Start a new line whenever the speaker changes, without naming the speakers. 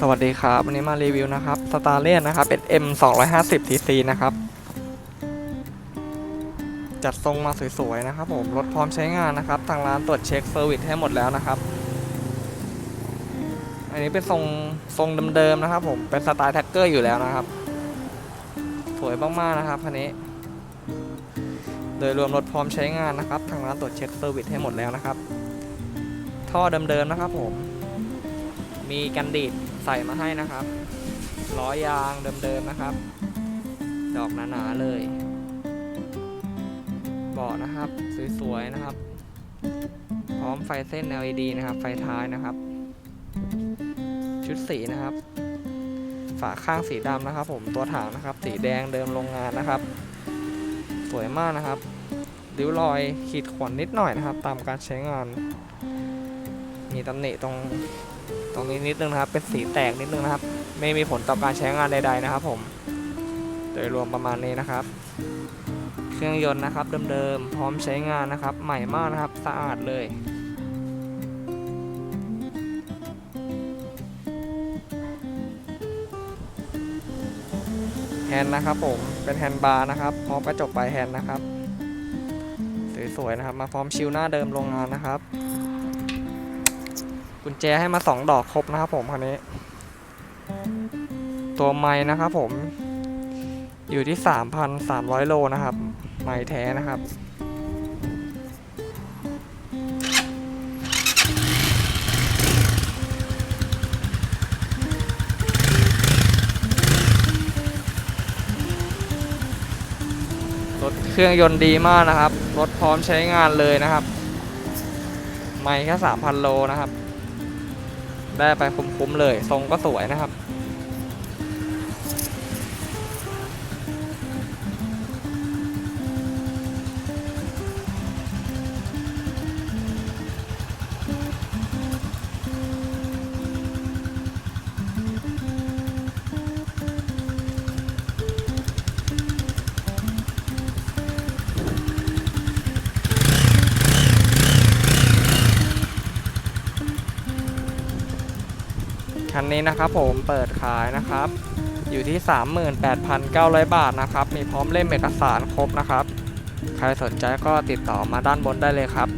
สวัสดีครับ วันนี้มารีวิวนะครับสตาร์เลียนนะครับ เป็น M 250 TC นะครับ จัดทรงมาสวย ๆ นะครับผม รถพร้อมใช้งานนะครับ ทางร้านตรวจเช็คเซอร์วิสให้หมดแล้วนะครับ อันนี้เป็นทรงทรงเดิม ๆ นะครับผม เป็นสไตล์แท็กเกอร์อยู่แล้วนะครับ สวยมาก ๆ นะครับคันนี้ โดยรวมรถพร้อมใช้งานนะครับ ทางร้านตรวจเช็คเซอร์วิสให้หมดแล้วนะครับ ท่อเดิม ๆ นะครับผม มีกันดีดใส่มาให้นะครับล้อยางเดิมๆนะครับ ดอกหนาๆเลยเบาะนะครับสวยๆนะครับ พร้อมไฟเส้น LED นะครับ ไฟท้ายนะครับ ชุดสีนะครับ ฝาข้างสีดำนะครับ ผมตัวถังนะครับ สีแดงเดิมโรงงานนะครับ สวยมากนะครับริ้วรอยขีดข่วนนิดหน่อยนะครับ ตามการใช้งาน มีตำหนิตรง ตรงนี้นิดนึงนะครับ เป็นสีแตกนิดนึงนะครับ ไม่มีผลต่อการใช้งานใด ๆนะครับ ผม โดยรวมประมาณนี้นะครับ เครื่องยนต์นะครับเดิมๆ พร้อมใช้งานนะครับ ใหม่มากนะครับ สะอาดเลยแฮนด์นะครับผมเป็นแฮนด์บาร์นะครับพร้อมกระจกปลายแฮนด์นะครับ สวยๆนะครับ มาพร้อมชิลหน้าเดิมโรงงานนะครับ กุญแจให้มาสองดอกครบนะครับผมคันนี้ ตัวไม้นะครับผม อยู่ที่3,300โลนะครับ ไม้แท้นะครับรถเครื่องยนต์ดีมากนะครับ รถพร้อมใช้งานเลยนะครับ ไม่แค่ 3,000 โลนะครับ ได้ไปคุ้มๆเลย ทรงก็สวยนะครับ คันนี้นะครับผมเปิดขายนะครับ อยู่ที่ 38,900 บาทนะครับ มีพร้อมเล่มเอกสารครบนะครับ ใครสนใจก็ติดต่อมาด้านบนได้เลยครับ